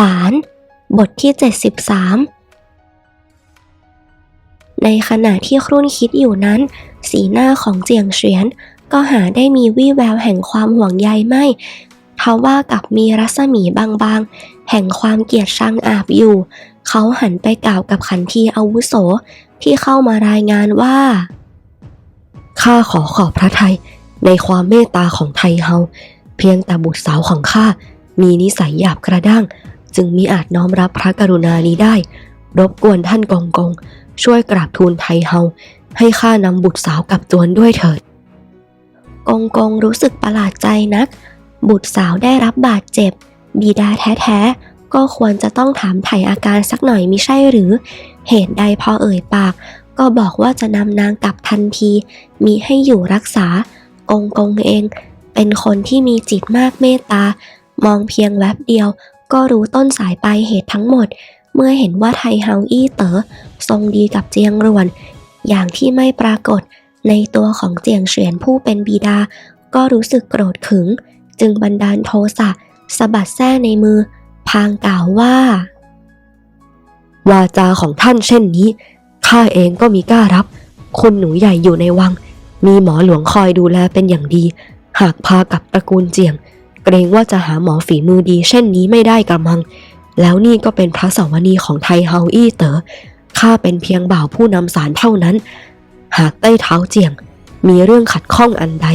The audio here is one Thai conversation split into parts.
ลาน บทที่ 73 ในขณะที่ครุ่นคิดอยู่นั้น สีหน้าของเจียงเฉียน ก็หาได้มีวี่แววแห่งความห่วงใยไม่ทว่ากับมีรัศมีบางๆ แห่งความเกลียดชังอาบอยู่ เขาหันไปกล่าวกับขันทีอาวุโสที่เข้ามารายงานว่า ข้าขอขอบพระไทยในความเมตตาของไทยเฮา เพียงแต่บุตรสาวของข้ามีนิสัยหยาบกระด้าง จึงมิอาจน้อมรับพระกรุณานี้ได้ รบกวนท่านกองกง ช่วยกราบทูลไทเฮา ให้ข้านำบุตรสาวกลับจวนด้วยเถิด กองกงรู้สึกประหลาดใจนัก บุตรสาวได้รับบาดเจ็บ บิดาแท้ๆ ก็ควรจะต้องถามไถ่อาการสักหน่อยมิใช่หรือ เหตุใดพอเอ่ยปาก ก็บอกว่าจะนำนางกลับทันที มีให้อยู่รักษากงกงเอง เป็นคนที่มีจิตมากเมตตามองเพียงแวบเดียว ก็รู้ต้นสายปลายเหตุทั้งหมด เมื่อเห็นว่าไทเฮาอี้เต๋อทรงดีกับเจียงรวน อย่างที่ไม่ปรากฏในตัวของเจียงเฉียนผู้เป็นบิดา ก็รู้สึกโกรธขึง จึงบันดาลโทสะสะบัดแส้ในมือ พางกล่าวว่า วาจาของท่านเช่นนี้ข้าเองก็มีกล้ารับ คุณหนูใหญ่อยู่ในวัง มีหมอหลวงคอยดูแลเป็นอย่างดี หากพากับตระกูลเจียง เกรงว่าจะหาหมอฝีมือดีเช่นนี้ไม่ได้กระมัง แล้วนี่ก็เป็นพระสวนีของไทเฮาอี้เตอ๋อข้าเป็นเพียงบ่าวผู้นำสารเท่านั้น หากใต้เท้าเจียง มีเรื่องขัดข้องอันใด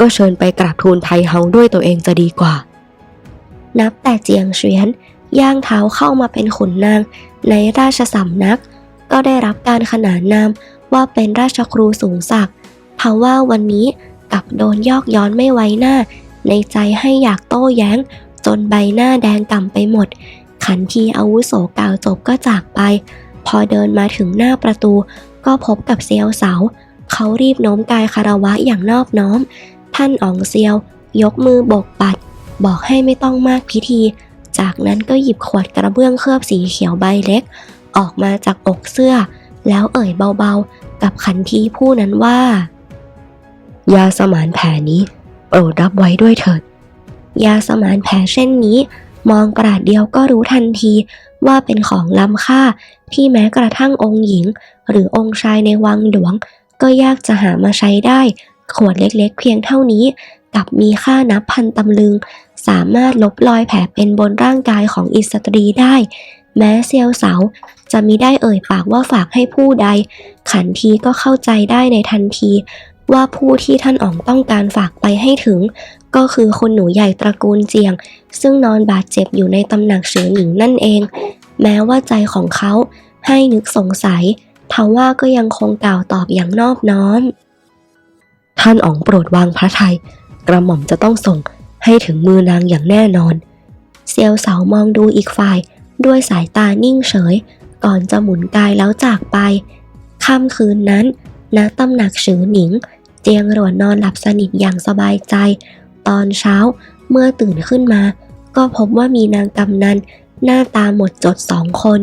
ก็เชิญไปกราบทูลไทเฮาด้วยตัวเองจะดีกว่า นับแต่เจียงเฉียนย่างเท้าเข้ามาเป็นขุนนางในราชสำนัก ก็ได้รับการขนานนามว่าเป็นราชครูสูงศักดิ์ทว่าวันนี้กลับโดนยอกย้อนไม่ไว้หน้า ในใจให้อยากโต้แย้ง จนใบหน้าแดงก่ำไปหมด ขันทีอาวุโสกล่าวจบก็จากไป พอเดินมาถึงหน้าประตู ก็พบกับเซียวเสา เขารีบโน้มกายคารวะอย่างนอบน้อม ท่านอ๋องเซียว ยกมือโบกปัด บอกให้ไม่ต้องมากพิธี จากนั้นก็หยิบขวดกระเบื้องเคลือบสีเขียวใบเล็ก ออกมาจากอกเสื้อ แล้วเอ่ยเบาๆ กับขันทีผู้นั้นว่ายาสมานแผลนี้ โปรดรับไว้ด้วยเถิด ยาสมานแผลเช่นนี้ มองประดเดียวก็รู้ทันทีว่าเป็นของล้ำค่าที่แม้กระทั่งองค์หญิง หรือองค์ชายในวังหลวง ก็ยากจะหามาใช้ได้ ขวดเล็กๆ เพียงเท่านี้ กับมีค่านับพันตำลึง สามารถลบรอยแผลเป็นบนร่างกายของอิสตรีได้ แม้เซียวเสาจะมิได้เอ่ยปากว่าฝากให้ผู้ใด ขันทีก็เข้าใจได้ในทันที ว่าผู้ที่ท่านอ๋องต้องการฝากไปให้ถึง ก็คือคนหนูใหญ่ตระกูลเจียง ซึ่งนอนบาดเจ็บอยู่ในตำหนักเสือหนิงนั่นเอง แม้ว่าใจของเขาให้นึกสงสัยทว่าก็ยังคงกล่าวตอบอย่างนอบน้อม ท่านอ๋องโปรดวางพระทัยกระหม่อมจะต้องส่งให้ถึงมือนางอย่างแน่นอน เซียวเสามองดูอีกฝ่าย ด้วยสายตานิ่งเฉย ก่อนจะหมุนกายแล้วจากไปค่ำคืนนั้นณตำหนักฉือหนิง เจียงหลวนนอนหลับสนิทอย่างสบายใจ ตอนเช้าเมื่อตื่นขึ้นมา ก็พบว่ามีนางกำนัน หน้าตาหมดจดสองคน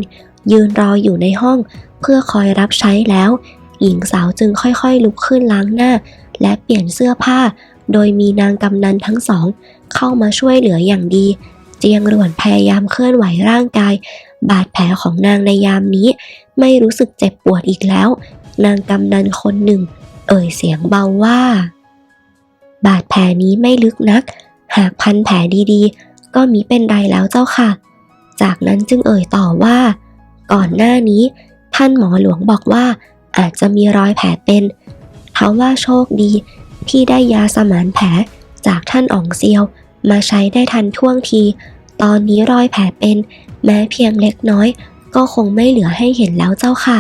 ยืนรออยู่ในห้อง เพื่อคอยรับใช้แล้ว หญิงสาวจึงค่อยๆ ลุกขึ้นล้างหน้า และเปลี่ยนเสื้อผ้า โดยมีนางกำนันทั้งสอง เข้ามาช่วยเหลืออย่างดี เจียงหลวนพยายามเคลื่อนไหวร่างกาย บาดแผลของนางในยามนี้ ไม่รู้สึกเจ็บปวดอีกแล้ว นางกำนันคนหนึ่ง เอ่ยเสียงเบาว่า บาดแผลนี้ไม่ลึกนัก หากพันแผลดีๆ ก็มีเป็นไรแล้วเจ้าค่ะ จากนั้นจึงเอ่ยต่อว่า ก่อนหน้านี้ ท่านหมอหลวงบอกว่า อาจจะมีรอยแผลเป็นทว่าโชคดีที่ได้ยาสมานแผลจากท่านอ๋องเซียว มาใช้ได้ทันท่วงที ตอนนี้รอยแผลเป็น แม้เพียงเล็กน้อย ก็คงไม่เหลือให้เห็นแล้วเจ้าค่ะ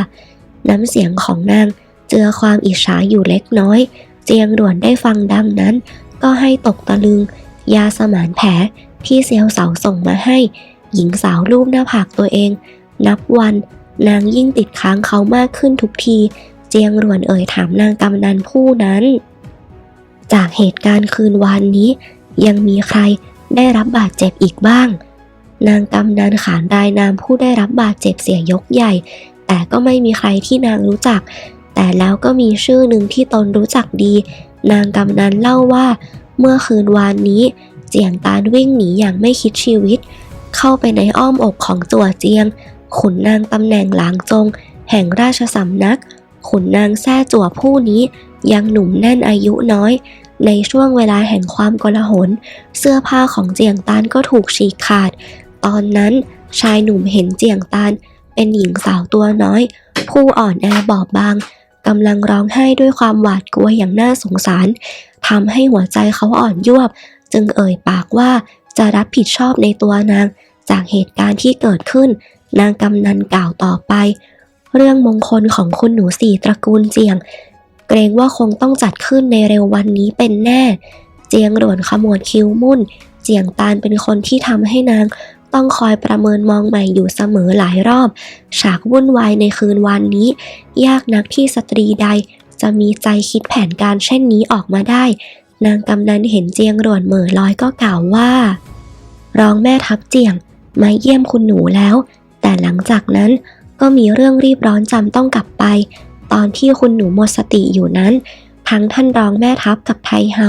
น้ำเสียงของนาง เจือความอิจฉาอยู่เล็กน้อย เจียงด่วนได้ฟังดังนั้น ก็ให้ตกตะลึง ยาสมานแผลที่เซียวเสาส่งมาให้ หญิงสาวรูปหน้าผากตัวเอง นับวัน นางยิ่งติดค้างเขามากขึ้นทุกที เจียงรวนเอ่ยถามนางกำนันผู้นั้น จากเหตุการณ์คืนวานนี้ ยังมีใครได้รับบาดเจ็บอีกบ้าง นางกำนันขานรายนามผู้ได้รับบาดเจ็บเสียยกใหญ่ แต่ก็ไม่มีใครที่นางรู้จัก แต่แล้วก็มีชื่อหนึ่งที่ตนรู้จักดี นางกำนันเล่าว่า เมื่อคืนวานนี้ เจียงตานวิ่งหนีอย่างไม่คิดชีวิต เข้าไปในอ้อมอกของจั่วเจียง ขุนนางตำแหน่งหลางจง แห่งราชสำนัก ขุนนางแท้จั่วผู้นี้ยังหนุ่มแน่นอายุน้อย ในช่วงเวลาแห่งความกลาหลเสื้อผ้าของเจียงตานก็ถูกฉีกขาด ตอนนั้นชายหนุ่มเห็นเจียงตานเป็นหญิงสาวตัวน้อย ผู้อ่อนแอบอบบาง กำลังร้องไห้ด้วยความหวาดกลัวอย่างน่าสงสารทำให้หัวใจเขาอ่อนยวบ จึงเอ่ยปากว่าจะรับผิดชอบในตัวนาง จากเหตุการณ์ที่เกิดขึ้น นางกำนันกล่าวต่อไป เรื่องมงคลของคุณหนูสี่ตระกูลเจียง เกรงว่าคงต้องจัดขึ้นในเร็ววันนี้เป็นแน่ เจียงหลวนขมวดคิ้วมุ่น เจียงตานเป็นคนที่ทำให้นาง ต้องคอยประเมินมองใหม่อยู่เสมอหลายรอบ ฉากวุ่นวายในคืนวันนี้ ยากนักที่สตรีใด จะมีใจคิดแผนการเช่นนี้ออกมาได้ นางกำนันเห็นเจียงหลวนเหม่อลอยก็กล่าวว่า รองแม่ทัพเจียงมาเยี่ยมคุณหนูแล้ว แต่หลังจากนั้นก็มีเรื่องรีบร้อนจำต้องกลับไป ตอนที่คุณหนูหมดสติอยู่นั้น ทั้งท่านรองแม่ทัพกับไทเฮา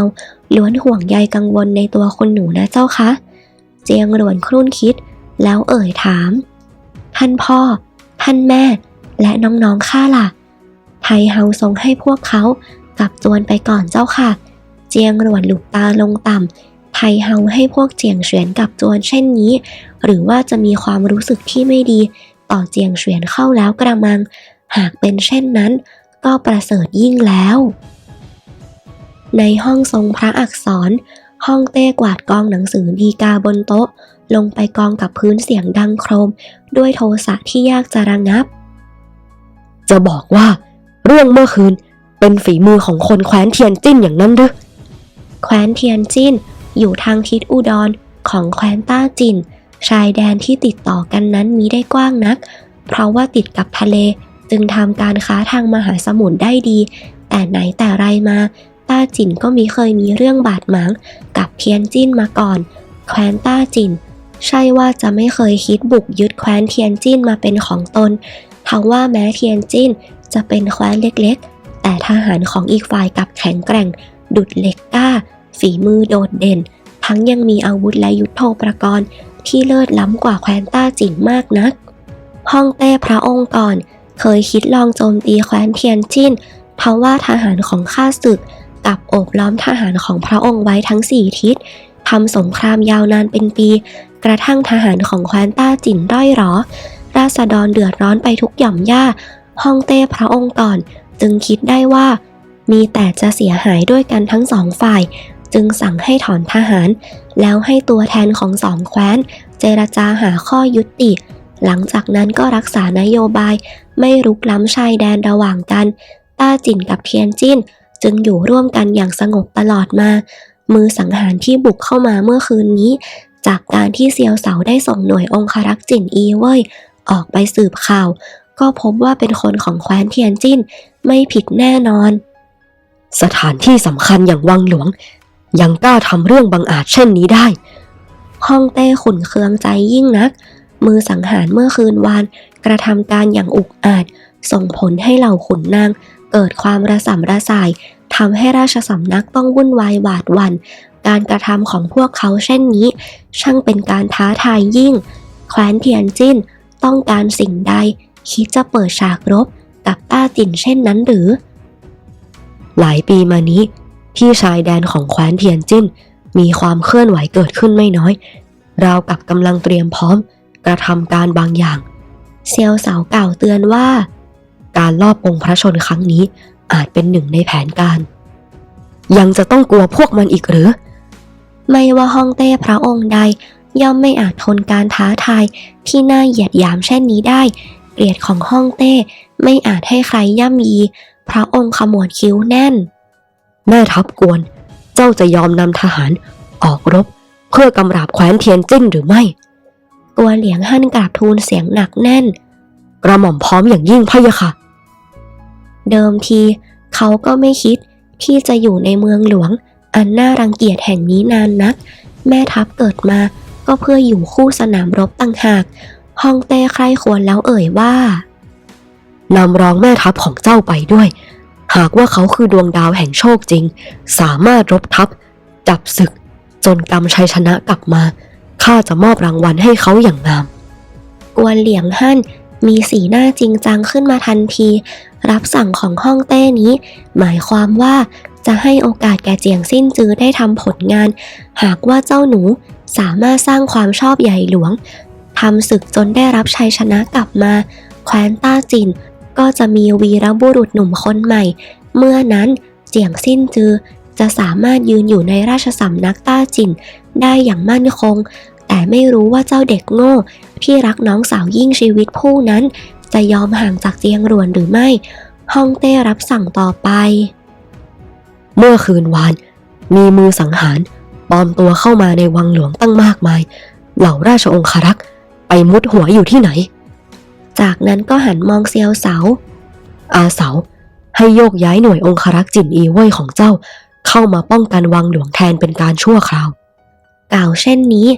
ล้วนห่วงใยกังวลในตัวคุณหนูนะเจ้าคะ เจียงหลวนครุ่นคิด แล้วเอ่ยถาม ท่านพ่อ ท่านแม่ และน้องๆข้าล่ะ ไทเฮาทรงให้พวกเขากลับจวนไปก่อนเจ้าค่ะ เจียงหลวนหลุกตาลงต่ำไทเฮาให้พวกเจียงเฉวียนกลับจวนเช่นนี้ หรือว่าจะมีความรู้สึกที่ไม่ดี ต่อเจียงเฉวียนเข้าแล้วกระมัง หากเป็นเช่นนั้น ก็ประเสริฐยิ่งแล้ว ในห้องทรงพระอักษร ห้องเต้กวาดกองหนังสือดีกาบนโต๊ะ ลงไปกองกับพื้นเสียงดังโครม ด้วยโทสะที่ยากจะระงับ จะบอกว่า เรื่องเมื่อคืนเป็นฝีมือของคนแคว้นเทียนจิ้นอย่างนั้นหรือแคว้นเทียนจิ้นอยู่ทางทิศอุดรของแคว้นต้าจิน ชายแดนที่ติดต่อกันนั้นมีได้กว้างนัก เพราะว่าติดกับทะเลจึงทำการค้าทางมหาสมุทรได้ดี แต่ไหนแต่ไรมา ต้าจินก็มีเคยมีเรื่องบาดหมางกับเทียนจิ้นมาก่อน แคว้นต้าจิน ใช่ว่าจะไม่เคยคิดบุกยึดแคว้นเทียนจิ้นมาเป็นของตนทว่าแม้เทียนจิ้นจะเป็นแคว้นเล็กๆ แต่ทหารของอีกฝ่ายกับแข็งแกร่ง ดุดเหล็กกล้า ฝีมือโดดเด่น ทั้งยังมีอาวุธและยุทโธปกรณ์ที่เลิศล้ำกว่าแคว้นต้าจินมากนักฮ่องเต้พระองค์ก่อน เคยคิดลองโจมตีแคว้นเทียนจิ้นทว่าทหารของข้าศึก กับโอบล้อมทหารของพระองค์ไว้ทั้งสี่ทิศทำสงครามยาวนานเป็นปี กระทั่งทหารของแคว้นต้าจินด้อยหรอ ราษฎรเดือดร้อนไปทุกหย่อมย่าฮ่องเต้พระองค์ก่อน จึงคิดได้ว่า มีแต่จะเสียหายด้วยกันทั้งสองฝ่าย จึงสั่งให้ถอนทหาร แล้วให้ตัวแทนของสองแคว้น เจรจาหาข้อยุติ หลังจากนั้นก็รักษานโยบาย ไม่รุกล้ำชายแดนระหว่างกัน ต้าจินกับเทียนจิ้น จึงอยู่ร่วมกันอย่างสงบตลอดมา มือสังหารที่บุกเข้ามาเมื่อคืนนี้ จากการที่เซียวเสาได้ส่งหน่วยองครักษ์จินอีเว่ยออกไปสืบข่าว ก็พบว่าเป็นคนของแคว้นเทียนจิ้น ไม่ผิดแน่นอน สถานที่สำคัญอย่างวังหลวง ยังกล้าทำเรื่องบังอาจเช่นนี้ได้ฮ่องเต้ขุนเคืองใจยิ่งนัก มือสังหารเมื่อคืนวาน กระทำการอย่างอุกอาจ ส่งผลให้เหล่าขุนนางเกิดความระสำระสาย ทำให้ราชสำนักต้องวุ่นวายหวาดวัน การกระทำของพวกเขาเช่นนี้ ช่างเป็นการท้าทายยิ่ง แคว้นเทียนจิ้นต้องการสิ่งใด คิดจะเปิดฉากรบกับต้าจินเช่นนั้นหรือ หลายปีมานี้ ที่ชายแดนของแคว้นเทียนจิ้น มีความเคลื่อนไหวเกิดขึ้นไม่น้อย เรากับกำลังเตรียมพร้อม กระทำการบางอย่าง เซียวสาเก่าวเตือนว่า การลอบองค์พระชนครั้งนี้ อาจเป็นหนึ่งในแผนการ ยังจะต้องกลัวพวกมันอีกหรือ ไม่ว่าฮ่องเต้พระองค์ใด ย่อมไม่อาจทนการท้าทายที่น่าเหยียดหยามเช่นนี้ได้ เกลียดของฮ่องเต้ไม่อาจให้ใครย่ำยี พระองค์ขมวดคิ้วแน่น แม่ทัพกวน เจ้าจะยอมนำทหารออกรบเพื่อกำราบแคว้นเทียนจิ้นหรือไม่ ตัวเหลียงหั่นกราบทูลเสียงหนักแน่น กระหม่อมพร้อมอย่างยิ่งพะยะค่ะ เดิมที เขาก็ไม่คิดที่จะอยู่ในเมืองหลวง อันน่ารังเกียจแห่งนี้นานนัก แม่ทัพเกิดมาก็เพื่ออยู่คู่สนามรบต่างหากฮ่องเต้ใครควรแล้วเอ่ยว่านำรองแม่ทัพของเจ้าไปด้วย หากว่าเขาคือดวงดาวแห่งโชคจริง สามารถรบทัพ จับศึก จนกำชัยชนะกลับมาข้าจะมอบรางวัลให้เขาอย่างงาม กวนเหลียงฮั่น มีสีหน้าจริงจังขึ้นมาทันที รับสั่งของห้องเต้นี้ หมายความว่าจะให้โอกาสแก่เจียงสิ้นจือได้ทำผลงาน หากว่าเจ้าหนูสามารถสร้างความชอบใหญ่หลวงทำศึกจนได้รับชัยชนะกลับมา แคว้นต้าจิน ก็จะมีวีรบุรุษหนุ่มคนใหม่ เมื่อนั้นเจียงสิ้นจือจะสามารถยืนอยู่ในราชสำนักต้าจิน ได้อย่างมั่นคง แต่ไม่รู้ว่าเจ้าเด็กโง่ ที่รักน้องสาวยิ่งชีวิตผู้นั้น จะยอมห่างจากเจียงรวนหรือไม่ฮ่องเต้รับสั่งต่อไป เมื่อคืนวาน มีมือสังหารปลอมตัวเข้ามาในวังหลวงตั้งมากมาย เหล่าราชองครักษ์ไปมุดหัวอยู่ที่ไหน จากนั้นก็หันมองเซียวเสา อาเสา ให้โยกย้ายหน่วยองครักษ์จินอีเว่ยของเจ้า เข้ามาป้องกันวังหลวงแทนเป็นการชั่วคราว กล่าวเช่นนี้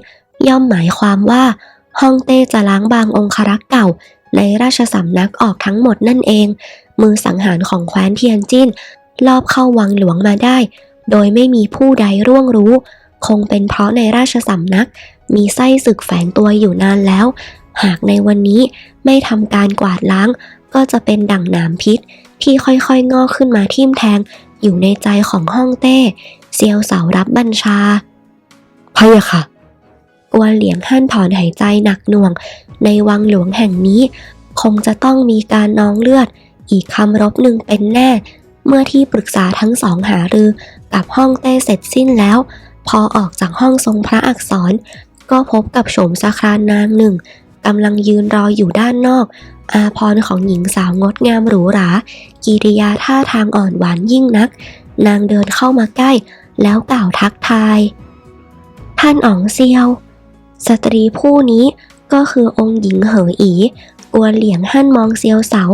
ย่อมหมายความว่าฮ่องเต้จะล้างบางองครักษ์เก่า ในราชสำนักออกทั้งหมดนั่นเอง มือสังหารของแคว้นเทียนจิ้น ลอบเข้าวังหลวงมาได้ โดยไม่มีผู้ใดร่วงรู้ คงเป็นเพราะในราชสำนัก มีไส้ศึกแฝงตัวอยู่นานแล้ว หากในวันนี้ไม่ทำการกวาดล้าง ก็จะเป็นดั่งหนามพิษ ที่ค่อยๆงอกขึ้นมาทิ่มแทง อยู่ในใจของฮ่องเต้ เซียวเสารับบัญชาพะยะค่ะ กวนเหลียงฮั่นถอนหายใจหนักหน่วง ในวังหลวงแห่งนี้ คงจะต้องมีการนองเลือด อีกคำรบหนึ่งเป็นแน่ เมื่อที่ปรึกษาทั้งสองหารือกับห้องเต้เสร็จสิ้นแล้ว พอออกจากห้องทรงพระอักษร ก็พบกับโฉมสครานนางหนึ่งกำลังยืนรออยู่ด้านนอก อาพรของหญิงสาวงดงามหรูหรา กิริยาท่าทางอ่อนหวานยิ่งนัก นางเดินเข้ามาใกล้ แล้วกล่าวทักทาย ท่านอ๋องเซียว สตรีผู้นี้ก็คือองค์หญิงเหออีกวนเหลียงหั่นมองเซียวเสา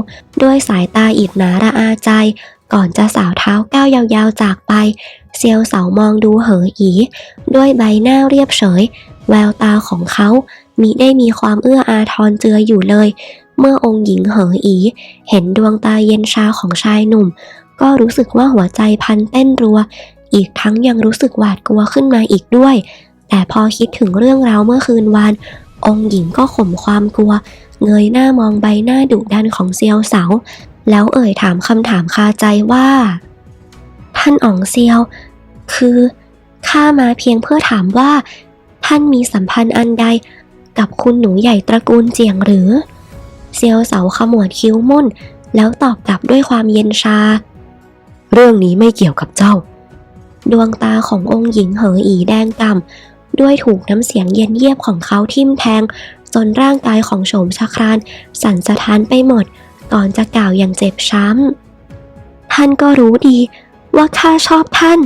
ด้วยสายตาอิดหนาระอาใจ ก่อนจะสาวเท้าก้าวยาวๆจากไป เซียวเสามองดูเหออี ด้วยใบหน้าเรียบเฉย แววตาของเขามิได้มีความเอื้ออาทรเจืออยู่เลย เมื่อองค์หญิงเหออี เห็นดวงตาเย็นชาของชายหนุ่ม ก็รู้สึกว่าหัวใจพันเต้นรัว อีกทั้งยังรู้สึกหวาดกลัวขึ้นมาอีกด้วย แต่พอคิดถึงเรื่องราวเมื่อคืนวาน องค์หญิงก็ข่มความกลัว เงยหน้ามองใบหน้าดุดันของเซียวเสา แล้วเอ่ยถามคำถามคาใจว่า ท่านอ๋องเซียว คือข้ามาเพียงเพื่อถามว่า ท่านมีสัมพันธ์อันใดกับคุณหนูใหญ่ตระกูลเจียงหรือ เซียวเสาขมวดคิ้วมุ่น แล้วตอบกลับด้วยความเย็นชา เรื่องนี้ไม่เกี่ยวกับเจ้า ดวงตาขององค์หญิงเหออีแดงกำ่ำ ด้วยถูกน้ำเสียงเย็นเยียบของเขาทิ่มแทง จนร่างกายของโฉมชะคราน สั่นสะท้านไปหมด ก่อนจะกล่าวอย่างเจ็บช้ำ ท่านก็รู้ดีว่าข้าชอบท่าน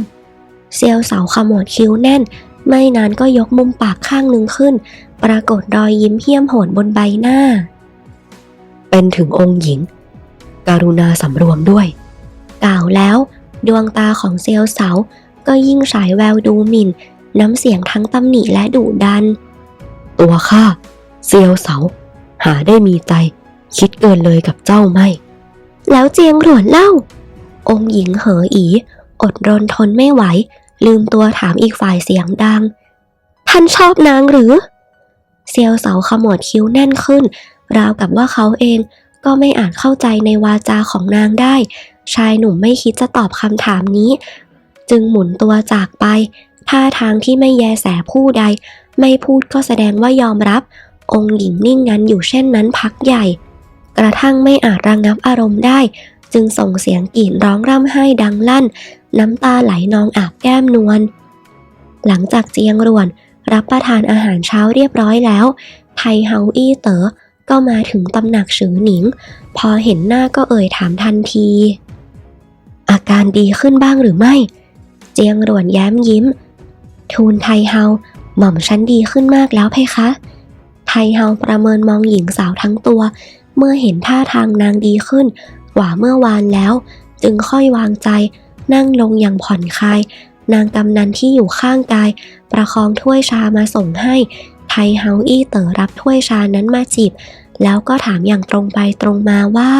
เซียวเสาขมวดคิ้วแน่น ไม่นานก็ยกมุมปากข้างหนึ่งขึ้น ปรากฏรอยยิ้มเหี้ยมโหดบนใบหน้า เป็นถึงองค์หญิง การุณาสำรวมด้วย กล่าวแล้ว ดวงตาของเซียวเสาก็ยิ่งฉายแววดูหมิ่น น้ำเสียงทั้งตำหนิและดุดัน ตัวข้าเซียวเสา หาได้มีใจ คิดเกินเลยกับเจ้าไม่ แล้วเจียงหลวนเล่า องค์หญิงเหออี อดรนทนไม่ไหว ลืมตัวถามอีกฝ่ายเสียงดัง ท่านชอบนางหรือ เซียวเสาขมวดคิ้วแน่นขึ้น ราวกับว่าเขาเองก็ไม่อาจเข้าใจในวาจาของนางได้ ชายหนุ่มไม่คิดจะตอบคำถามนี้ จึงหมุนตัวจากไป ท่าทางที่ไม่แยแสผู้ใด ไม่พูดก็แสดงว่ายอมรับ องค์หญิงนิ่งงันอยู่เช่นนั้นพักใหญ่ กระทั่งไม่อาจระงงับอารมณ์ได้ จึงส่งเสียงกรีดร้องร่ำไห้ดังลั่น น้ำตาไหลนองอาบแก้มนวลหลังจากเจียงรวน รับประทานอาหารเช้าเรียบร้อยแล้ว ไทเฮาอี้เต๋อก็มาถึงตำหนักฉือหนิง พอเห็นหน้าก็เอ่ยถามทันที อาการดีขึ้นบ้างหรือไม่ เจียงรวนแย้มยิ้ม ทูลไทเฮาหม่อมฉันดีขึ้นมากแล้วเพคะ ไทเฮาประเมินมองหญิงสาวทั้งตัว เมื่อเห็นท่าทางนางดีขึ้น กว่าเมื่อวานแล้ว จึงค่อยวางใจ นั่งลงอย่างผ่อนคลาย นางกำนันที่อยู่ข้างกาย ประคองถ้วยชามาส่งให้ ไทเฮาอี้เต๋อรับถ้วยชานั้นมาจีบ แล้วก็ถามอย่างตรงไปตรงมาว่า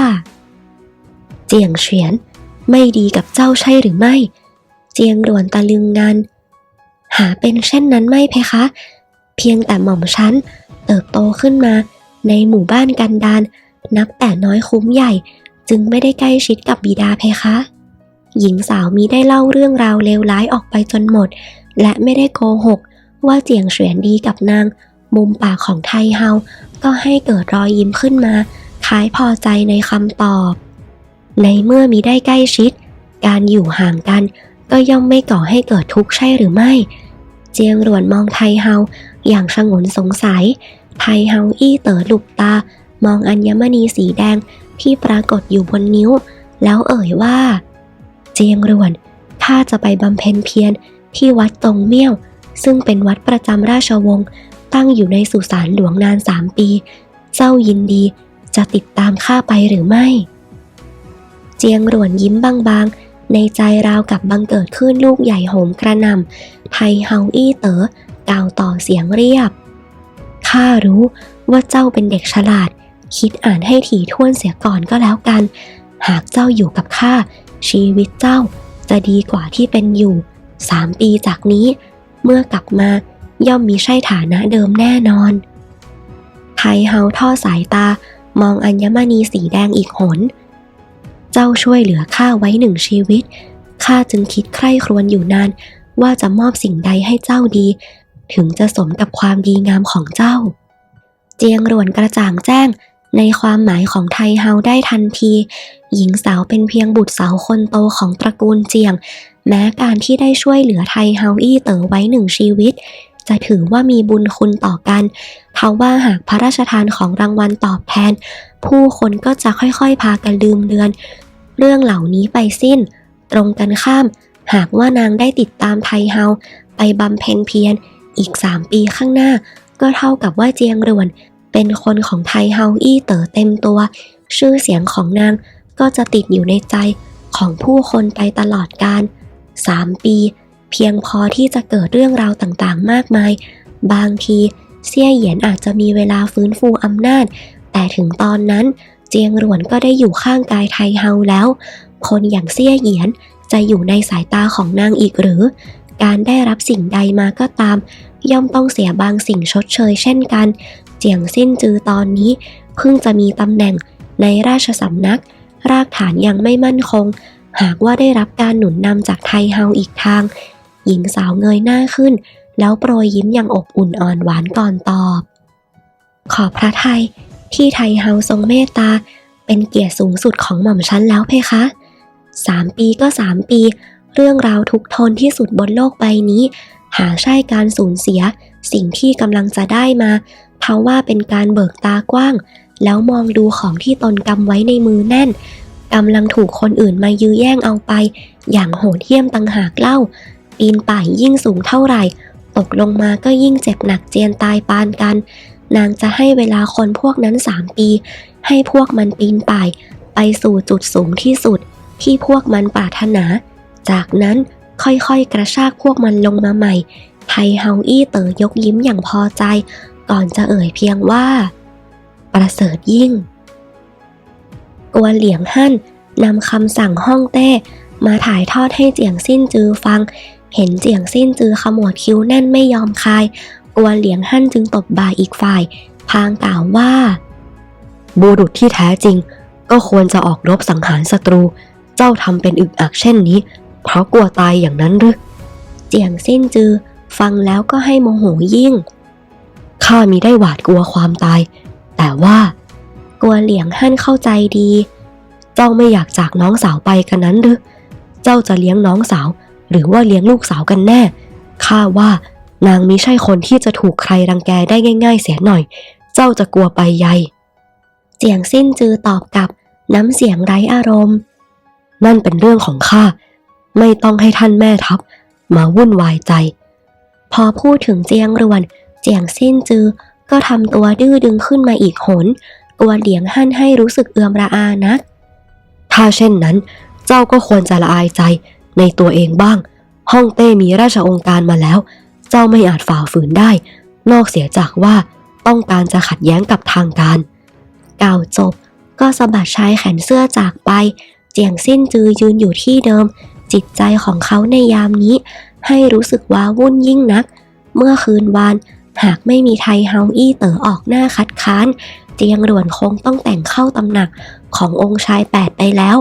เจียงเฉียน ไม่ดีกับเจ้าใช่หรือไม่ เจียงหลวนตะลึงงัน หาเป็นเช่นนั้นไม่เพคะ เพียงแต่หม่อมฉันเติบโตขึ้นมาในหมู่บ้านกันดานนับแต่น้อยคุ้มใหญ่จึงไม่ได้ใกล้ชิดกับบิดาเพคะ หญิงสาวมีได้เล่าเรื่องราวเลวร้ายออกไปจนหมด และไม่ได้โกหก ว่าเจียงเฉียนดีกับนาง มุมปากของไทเฮา ก็ให้เกิดรอยยิ้มขึ้นมา คล้ายพอใจในคำตอบ ในเมื่อมีได้ใกล้ชิด การอยู่ห่างกันก็ย่อมไม่ก่อให้เกิดทุกข์ใช่หรือไม่ เจียงหลวนมองไทเฮาอย่างชงนสงสัย ไทเฮาอี้เต๋อหลุบตา มองอัญมณีสีแดงที่ปรากฏอยู่บนนิ้ว แล้วเอ่ยว่า เจียงหลวนข้าจะไปบำเพ็ญเพียรที่วัดตรงเมี่ยว ซึ่งเป็นวัดประจำราชวงศ์ตั้งอยู่ในสุสานหลวงนานสามปี เจ้ายินดีจะติดตามข้าไปหรือไม่ เจียงหลวนยิ้มบางๆ ในใจราวกับบังเกิดขึ้นลูกใหญ่โหมกระนำไทเฮาอี้เต๋อกล่าวต่อเสียงเรียบ ข้ารู้ว่าเจ้าเป็นเด็กฉลาด คิดอ่านให้ถี่ถ้วนเสียก่อนก็แล้วกัน หากเจ้าอยู่กับข้าชีวิตเจ้าจะดีกว่าที่เป็นอยู่สามปีจากนี้ เมื่อกลับมาย่อมมีใช่ฐานะเดิมแน่นอน ไทเฮาท่อสายตามองอัญมณีสีแดงอีกหน เจ้าช่วยเหลือข้าไว้หนึ่งชีวิต ข้าจึงคิดใคร่ครวญอยู่นาน ว่าจะมอบสิ่งใดให้เจ้าดี ถึงจะสมกับความดีงามของเจ้า เจียงหลวนกระจ่างแจ้ง ในความหมายของไทเฮาได้ทันที หญิงสาวเป็นเพียงบุตรสาวคนโตของตระกูลเจียง แม้การที่ได้ช่วยเหลือไทเฮาอี้เต๋อไว้หนึ่งชีวิตจะถือว่ามีบุญคุณต่อกันเพราะว่าหากพระราชทานของรางวัลตอบแทน ผู้คนก็จะค่อยๆ พากันลืมเลือน เรื่องเหล่านี้ไปสิ้น ตรงกันข้าม หากว่านางได้ติดตามไทเฮาไปบำเพ็ญเพียรอีก3ปีข้างหน้า ก็เท่ากับว่าเจียงหลวน เป็นคนของไทเฮาอี้เต๋อเต็มตัว ชื่อเสียงของนางก็จะติดอยู่ในใจของผู้คนไปตลอดกาล3ปี เพียงพอที่จะเกิดเรื่องราวต่างๆ มากมาย บางทีเซี่ยเหยียนอาจจะมีเวลาฟื้นฟูอำนาจ แต่ถึงตอนนั้น เจียงหลวนก็ได้อยู่ข้างกายไทเฮาแล้ว คนอย่างเซี่ยเหยียนจะอยู่ในสายตาของนางอีกหรือ การได้รับสิ่งใดมาก็ตาม ย่อมต้องเสียบางสิ่งชดเชยเช่นกัน เจียงสิ้นจือตอนนี้ เพิ่งจะมีตำแหน่งในราชสำนัก รากฐานยังไม่มั่นคง หากว่าได้รับการหนุนนำจากไทเฮาอีกทาง หญิงสาวเงยหน้าขึ้น แล้วโปรยยิ้มอย่างอบอุ่นอ่อนหวานก่อนตอบ ขอบพระไทย ที่ไทเฮาทรงเมตตา เป็นเกียรติสูงสุดของหม่อมฉันแล้วเพคะสามปีก็สามปี เรื่องราวทุกทนที่สุดบนโลกใบนี้ หาใช่การสูญเสีย สิ่งที่กำลังจะได้มาเพราะว่าเป็นการเบิกตากว้าง แล้วมองดูของที่ตนกำไว้ในมือแน่นกำลังถูกคนอื่นมายื้อแย่งเอาไป อย่างโหดเหี้ยมตังหากเล่า ปีนป่ายยิ่งสูงเท่าไหร่ ตกลงมาก็ยิ่งเจ็บหนักเจียนตายปานกัน นางจะให้เวลาคนพวกนั้นสามปี ให้พวกมันปีนป่าย ไปสู่จุดสูงที่สุด ที่พวกมันปรารถนา จากนั้นค่อยๆ กระชากพวกมันลงมาใหม่ ไทเฮาอี้เต๋อยกยิ้มอย่างพอใจ ก่อนจะเอ่ยเพียงว่า ประเสริฐยิ่ง กัวเหลียงหั่นนำคำสั่งฮ่องเต้มาถ่ายทอดให้เจียงสิ้นจือฟัง เห็นเจียงสิ้นจือขมวดคิ้วแน่นไม่ยอมคาย กวนเหลียงหั่นจึงตบบ่าอีกฝ่าย พางกล่าวว่า บุรุษที่แท้จริง ก็ควรจะออกรบสังหารศัตรู เจ้าทำเป็นอึกอักเช่นนี้ เพราะกลัวตายอย่างนั้นหรือเจียงสิ้นจือ ฟังแล้วก็ให้โมโหยิ่ง ข้ามีได้หวาดกลัวความตาย แต่ว่ากวนเหลียงหั่นเข้าใจดี เจ้าไม่อยากจากน้องสาวไปกันนั้นหรือ เจ้าจะเลี้ยงน้องสาว หรือว่าเลี้ยงลูกสาวกันแน่ ข้าว่า นางมิใช่คนที่จะถูกใครรังแกได้ง่ายๆ เสียหน่อย เจ้าจะกลัวไปใหญ่เจียงสิ้นจือตอบกลับ น้ำเสียงไร้อารมณ์ นั่นเป็นเรื่องของข้า ไม่ต้องให้ท่านแม่ทัพ มาวุ่นวายใจ พอพูดถึงเจียงรวน เจียงสิ้นจือก็ทำตัวดื้อดึงขึ้นมาอีกหนกวนเหลียงหั่นให้รู้สึกเอือมระอานัก ถ้าเช่นนั้น เจ้าก็ควรจะละอายใจในตัวเองบ้างฮ่องเต้มีราชองค์การมาแล้ว เจ้าไม่อาจฝ่าฝืนได้ นอกเสียจากว่าต้องการจะขัดแย้งกับทางการกล่าวจบก็สะบัดชายแขนเสื้อจากไป เจียงสิ้นจือยืนอยู่ที่เดิม จิตใจของเขาในยามนี้ ให้รู้สึกว้าวุ่นยิ่งนัก เมื่อคืนวานหากไม่มีไทเฮาอี้เต๋อออกหน้าคัดค้าน เจียงหลวนคงต้องแต่งเข้าตำหนักขององค์ชายแปดไปแล้ว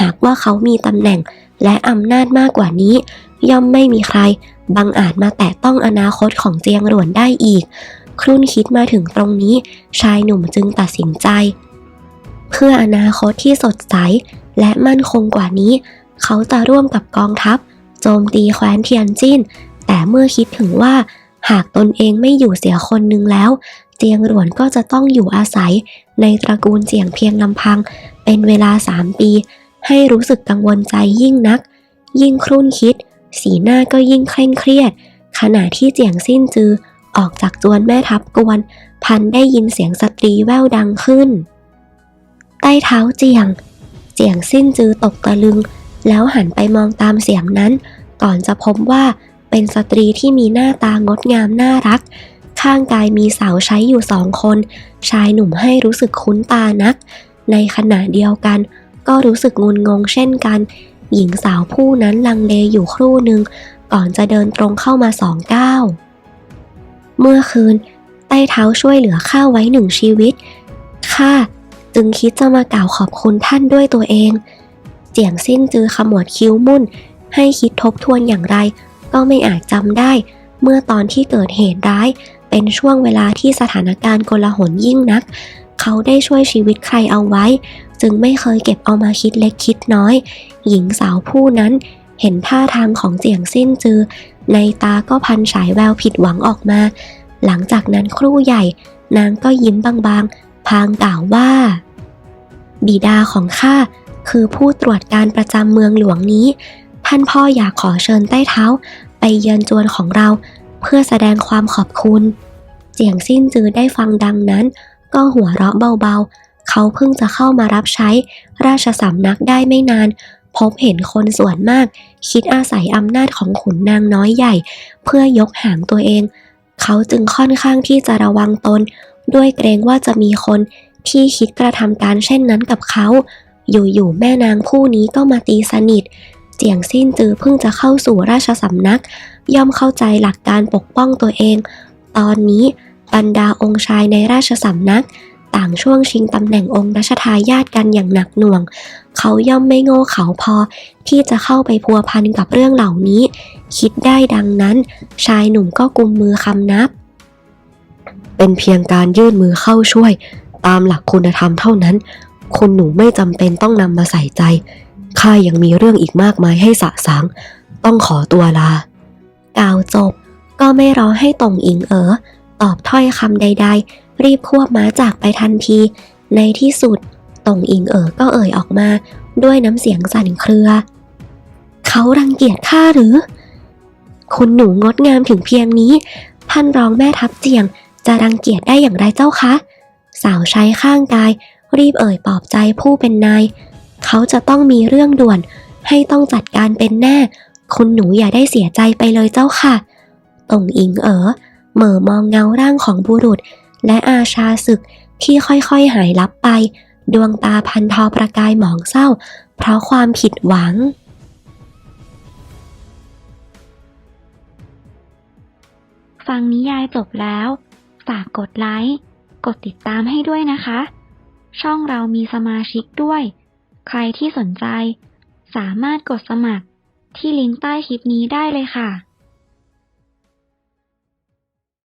หากว่าเขามีตำแหน่งและอำนาจมากกว่านี้ ย่อมไม่มีใคร บังอาจมาแตะต้องอนาคตของเจียงหลวนได้อีก ครุ่นคิดมาถึงตรงนี้ ชายหนุ่มจึงตัดสินใจ เพื่ออนาคตที่สดใส และมั่นคงกว่านี้ เขาจะร่วมกับกองทัพ โจมตีแคว้นเทียนจิ้นแต่เมื่อคิดถึงว่า หากตนเองไม่อยู่เสียคนหนึ่งแล้ว เจียงหลวนก็จะต้องอยู่อาศัย ในตระกูลเจียงเพียงลำพัง เป็นเวลาสามปี ให้รู้สึกกังวลใจยิ่งนัก ยิ่งครุ่นคิด สีหน้าก็ยิ่งเคร่งเครียด ขณะที่เจียงสิ้นจือออกจากจวนแม่ทัพกวน พันได้ยินเสียงสตรีแว่วดังขึ้น ใต้เท้าเจียง เจียงสิ้นจือตกตะลึง แล้วหันไปมองตามเสียงนั้น ก่อนจะพบว่าเป็นสตรีที่มีหน้าตางดงามน่ารัก ข้างกายมีสาวใช้อยู่สองคน ชายหนุ่มให้รู้สึกคุ้นตานัก ในขณะเดียวกัน ก็รู้สึกงุนงงเช่นกัน หญิงสาวผู้นั้นลังเลอยู่ครู่หนึ่งก่อนจะเดินตรงเข้ามาสองก้าว เมื่อคืน ใต้เท้าช่วยเหลือข้าไว้หนึ่งชีวิตข้าจึงคิดจะมากล่าวขอบคุณท่านด้วยตัวเอง เจียงสิ้นจือขมวดคิ้วมุ่น ให้คิดทบทวนอย่างไร ก็ไม่อาจจำได้ เมื่อตอนที่เกิดเหตุร้าย เป็นช่วงเวลาที่สถานการณ์โกลาหลยิ่งนัก เขาได้ช่วยชีวิตใครเอาไว้ จึงไม่เคยเก็บเอามาคิดเล็กคิดน้อย หญิงสาวผู้นั้นเห็นท่าทางของเจียงสิ้นจือ ในตาก็พันฉายแววผิดหวังออกมา หลังจากนั้นครู่ใหญ่ นางก็ยิ้มบางๆ พางกล่าวว่า บิดาของข้าคือผู้ตรวจการประจำเมืองหลวงนี้ ท่านพ่ออยากขอเชิญใต้เท้า ไปเยือนจวนของเรา เพื่อแสดงความขอบคุณ เจียงสิ้นจือได้ฟังดังนั้น ก็หัวเราะเบาๆ เขาเพิ่งจะเข้ามารับใช้ราชสำนักได้ไม่นาน พบเห็นคนส่วนมาก คิดอาศัยอำนาจของขุนนางน้อยใหญ่ เพื่อยกหางตัวเอง เขาจึงค่อนข้างที่จะระวังตน ด้วยเกรงว่าจะมีคนที่คิดกระทำการเช่นนั้นกับเขา อยู่ๆแม่นางผู้นี้ก็มาตีสนิท เจียงสิ้นจือเพิ่งจะเข้าสู่ราชสำนัก ย่อมเข้าใจหลักการปกป้องตัวเอง ตอนนี้บรรดาองค์ชายในราชสำนัก ต่างช่วงชิงตำแหน่งองค์รัชทายาทกันอย่างหนักหน่วง เขาย่อมไม่โง่เขาพอที่จะเข้าไปพัวพันกับเรื่องเหล่านี้ คิดได้ดังนั้น ชายหนุ่มก็กุมมือคำนับ เป็นเพียงการยื่นมือเข้าช่วย ตามหลักคุณธรรมเท่านั้น คุณหนูไม่จำเป็นต้องนำมาใส่ใจข้ายังมีเรื่องอีกมากมายให้สะสาง ต้องขอตัวลากล่าวจบ ก็ไม่รอให้ตงอิงเอ๋อตอบถ้อยคำใด ๆ รีบควบม้าจากไปทันที ในที่สุดตงอิงเอ๋อก็เอ่ยออกมา ด้วยน้ำเสียงสั่นเครือ เขารังเกียจข้าหรือ คุณหนูงดงามถึงเพียงนี้ท่านรองแม่ทัพเจียง จะรังเกียจได้อย่างไรเจ้าคะ สาวใช้ข้างกาย รีบเอ่ยปลอบใจผู้เป็นนาย เขาจะต้องมีเรื่องด่วน ให้ต้องจัดการเป็นแน่ คุณหนูอย่าได้เสียใจไปเลยเจ้าค่ะตงอิงเอ๋อเหม่อมองเงาร่างของบุรุษ และอาชาศึกที่ค่อยๆหายลับไป ดวงตาพันทอประกายหมองเศร้า เพราะความผิดหวังฟังนิยายจบแล้ว ฝากกดไลค์ กดติดตามให้ด้วยนะคะ ช่องเรามีสมาชิกด้วย ใครที่สนใจ สามารถกดสมัครที่ลิงก์ใต้คลิปนี้ได้เลยค่ะ